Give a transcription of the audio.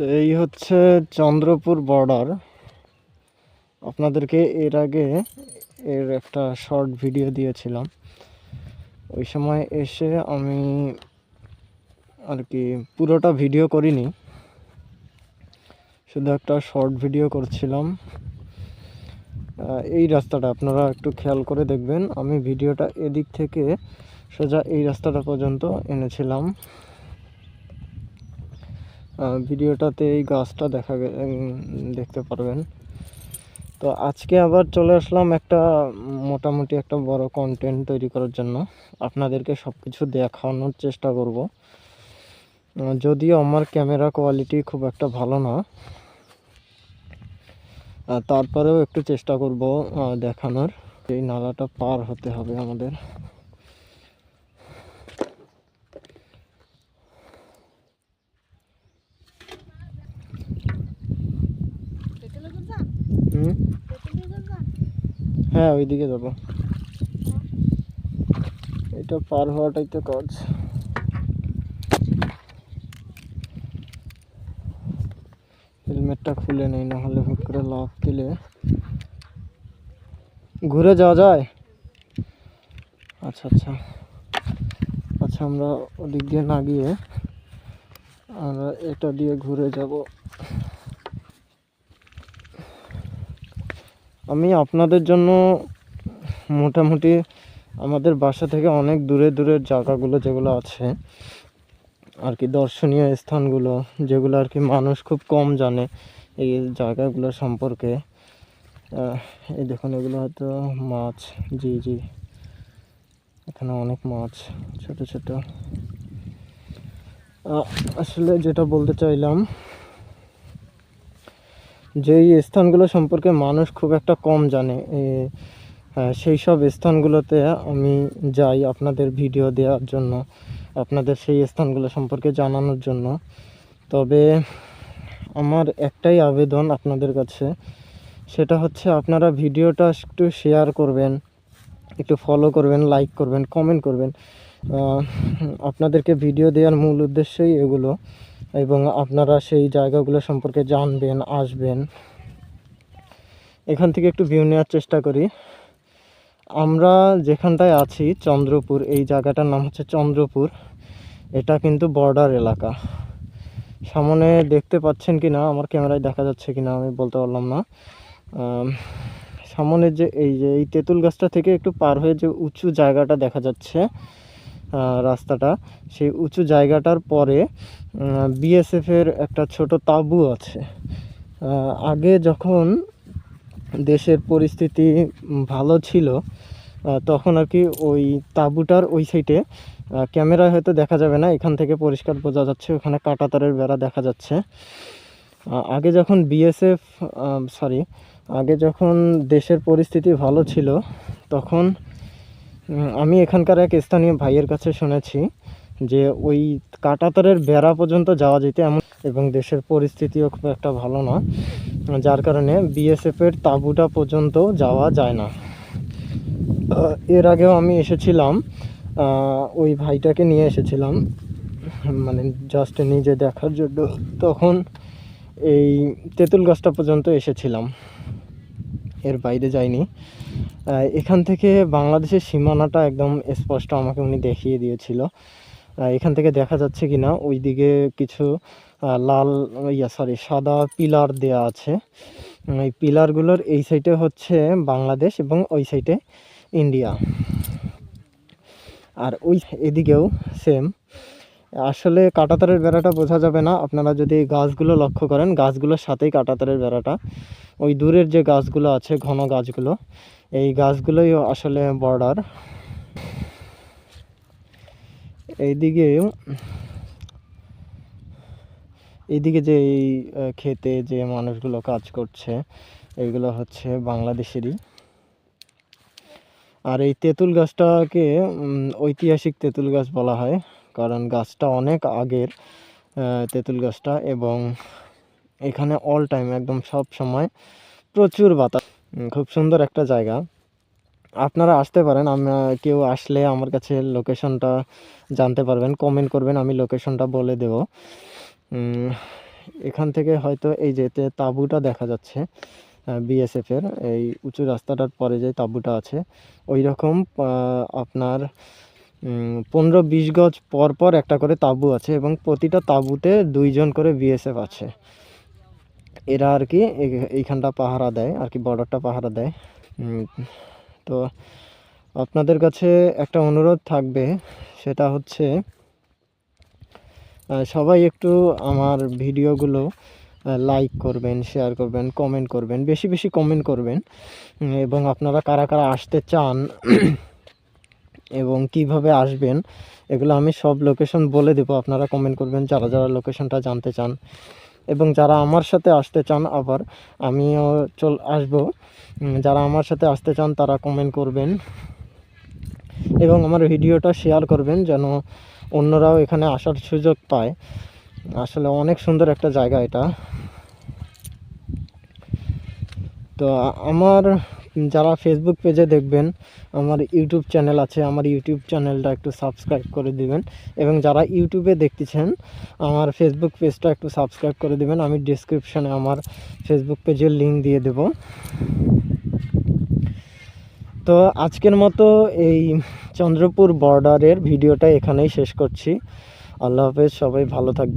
তো এই হচ্ছে চন্দ্রপুর বর্ডার আপনাদেরকে এর আগে এর একটা শর্ট ভিডিও দিয়েছিলাম। ওই সময় এসে আমি আর কি পুরোটা ভিডিও করিনি। শুধু একটা শর্ট ভিডিও করছিলাম। এই রাস্তাটা আপনারা একটু খেয়াল করে দেখবেন। আমি ভিডিওটা এদিক থেকে সোজা এই রাস্তাটা পর্যন্ত এনেছিলাম। ভিডিওটাতে এই গাছটা দেখা দেখতে পারবেন। তো আজকে আবার চলে আসলাম একটা মোটামুটি একটা বড় কন্টেন্ট তৈরি করার জন্য। আপনাদেরকে সব কিছু দেখানোর চেষ্টা করব। যদিও আমার ক্যামেরা কোয়ালিটি খুব একটা ভালো না তারপরেও একটু চেষ্টা করব দেখানোর। এই নালাটা পার হতে হবে আমাদের। হ্যাঁ ওইদিকে যাব। এটা পার হওয়াটাই তো কাজ। হেলমেটটা খুলে নেই না হলে হুট করে লাফ দিলে। ঘুরে যাওয়া যায়? আচ্ছা আচ্ছা। আচ্ছা আমরা ওদিক দিয়ে না গিয়ে আমরা এটা দিয়ে ঘুরে যাব। আমি আপনাদের জন্য মোটামুটি আমাদের বাসা থেকে অনেক দূরে দূরের জায়গাগুলো যেগুলো আছে, আর কি দর্শনীয় স্থানগুলো, যেগুলো আর কি মানুষ খুব কম জানে এই জায়গাগুলো সম্পর্কে। এই দেখুন, এগুলো হয়তো মাছ, জি জি। এখানে অনেক মাছ, ছোট ছোট। আসলে যেটা বলতে চাইলাম যে স্থানগুলো সম্পর্কে মানুষ খুব একটা কম জানে সেই সব স্থানগুলোতে আমি যাই আপনাদের ভিডিও দেওয়ার জন্য, আপনাদের সেই স্থানগুলো সম্পর্কে জানানোর জন্য। তবে আমার একটাই আবেদন আপনাদের কাছে, সেটা হচ্ছে আপনারা ভিডিওটা একটু শেয়ার করবেন, একটু ফলো করবেন লাইক করবেন কমেন্ট করবেন। আপনাদেরকে ভিডিও দেওয়ার মূল উদ্দেশ্যই এগুলো। এবং আপনারা সেই জায়গাগুলো সম্পর্কে জানবেন, আসবেন। এখান থেকে একটু ভিউ নেওয়ার চেষ্টা করি। আমরা যেখানটায় আছি, চন্দ্রপুর, এই জায়গাটার নাম হচ্ছে চন্দ্রপুর। এটা কিন্তু বর্ডার এলাকা। সামনে দেখতে পাচ্ছেন কি না আমার ক্যামেরায় দেখা যাচ্ছে কি না আমি বলতে পারলাম না। সামনে যে এই যে, এই তেঁতুল গাছটা থেকে একটু পার হয়ে যে উঁচু জায়গাটা দেখা যাচ্ছে রাস্তাটা, সেই উঁচু জায়গাটার পরে বিএসএফের একটা ছোট তাঁবু আছে। আগে যখন দেশের পরিস্থিতি ভালো ছিল তখন আর কি ওই তাঁবুটার ওই সাইডে ক্যামেরায় হয়তো দেখা যাবে না, এখান থেকে পরিষ্কার বোঝা যাচ্ছে, ওখানে কাঁটাতারের বেড়া দেখা যাচ্ছে। আগে যখন বিএসএফ সরি আগে যখন দেশের পরিস্থিতি ভালো ছিল, তখন আমি এখানকার এক স্থানীয় ভাইয়ের কাছে শুনেছি যে ওই কাঁটাতারের বেড়া পর্যন্ত যাওয়া যেতে এমন এবং দেশের পরিস্থিতিও খুব একটা ভালো না যার কারণে বিএসএফের তাঁবুটা পর্যন্ত যাওয়া যায় না। এর আগেও আমি এসেছিলাম ওই ভাইটাকে নিয়ে এসেছিলাম মানে জাস্ট নিজে দেখার জন্য। তখন এই তেঁতুল গাছটা পর্যন্ত এসেছিলাম। এর বাইরে যাইনি। এখান থেকে বাংলাদেশের সীমানাটা একদম স্পষ্ট আমাকে উনি দেখিয়ে দিয়েছিল। এখান থেকে দেখা যাচ্ছে কি না ওইদিকে কিছু লাল, ইয়া সরি সাদা পিলার দেয়া আছে। এই পিলারগুলোর এই সাইডে হচ্ছে বাংলাদেশ এবং ওই সাইডে ইন্ডিয়া। আর ওই এদিকেও সেম। আসলে কাঁটাতারের বেড়াটা বোঝা যাবে না, আপনারা যদি গাছগুলো লক্ষ্য করেন, গাছগুলোর সাথেই কাঁটাতারের বেড়াটা। ওই দূরের যে গাছগুলো আছে, ঘন গাছগুলো এই গাছগুলোই আসলে বর্ডার এইদিকে এইদিকে যে এই ক্ষেতে যে মানুষগুলো কাজ করছে এইগুলো হচ্ছে বাংলাদেশেরই। আর এই তেঁতুল গাছটাকে ঐতিহাসিক তেঁতুল গাছ বলা হয়, কারণ গাছটা অনেক আগের তেঁতুল গাছটা এবং এখানে অল টাইম একদম সব সময় প্রচুর বাতাস। খুব সুন্দর একটা জায়গা। আপনারা আসতে পারেন, আমরা কেউ আসলে আমার কাছে লোকেশনটা জানতে পারবেন কমেন্ট করবেন, আমি লোকেশনটা বলে দেব। এখান থেকে হয়তো এই যে তে- তাঁবুটা দেখা যাচ্ছে বিএসএফ এর এই উঁচু রাস্তাটার পরে যে তাঁবুটা আছে ওই রকম আপনার পনেরো বিশ গজ পর পর একটা করে তাঁবু আছে এবং প্রতিটা তাঁবুতে দুইজন করে বিএসএফ আছে। এরা আর কি এই- এইখানটা পাহারা দেয়, আর কি বর্ডারটা পাহারা দেয়। তো আপনাদের কাছে একটা অনুরোধ থাকবে, সেটা হচ্ছে সবাই একটু আমার ভিডিওগুলো লাইক করবেন শেয়ার করবেন কমেন্ট করবেন, বেশি বেশি কমেন্ট করবেন এবং আপনারা কারা কারা আসতে চান, এবং কীভাবে আসবেন, এগুলো আমি সব লোকেশন বলে দেবো। আপনারা কমেন্ট করবেন, যারা যারা লোকেশনটা জানতে চান। এবং যারা আমার সাথে আসতে চান আবার, আমিও চল, আসব। যারা আমার সাথে আসতে চান তারা কমেন্ট করবেন। এবং আমার ভিডিওটা শেয়ার করবেন যেন অন্যরাও এখানে আসার সুযোগ পায়। আসলে অনেক সুন্দর একটা জায়গা এটা। তো আমার যারা ফেসবুক পেজে দেখবেন, আমার ইউটিউব চ্যানেল আছে, আমার ইউটিউব চ্যানেলটা একটু সাবস্ক্রাইব করে দিবেন। এবং যারা ইউটিউবে দেখতেছেন, আমার ফেসবুক পেজটা একটু সাবস্ক্রাইব করে দিবেন। আমি ডিসক্রিপশানে আমার ফেসবুক পেজের লিঙ্ক দিয়ে দেব। তো আজকের মতো এই চন্দ্রপুর বর্ডারের ভিডিওটা এখানেই শেষ করছি। আল্লাহ হাফেজ, সবাই ভালো থাকবেন।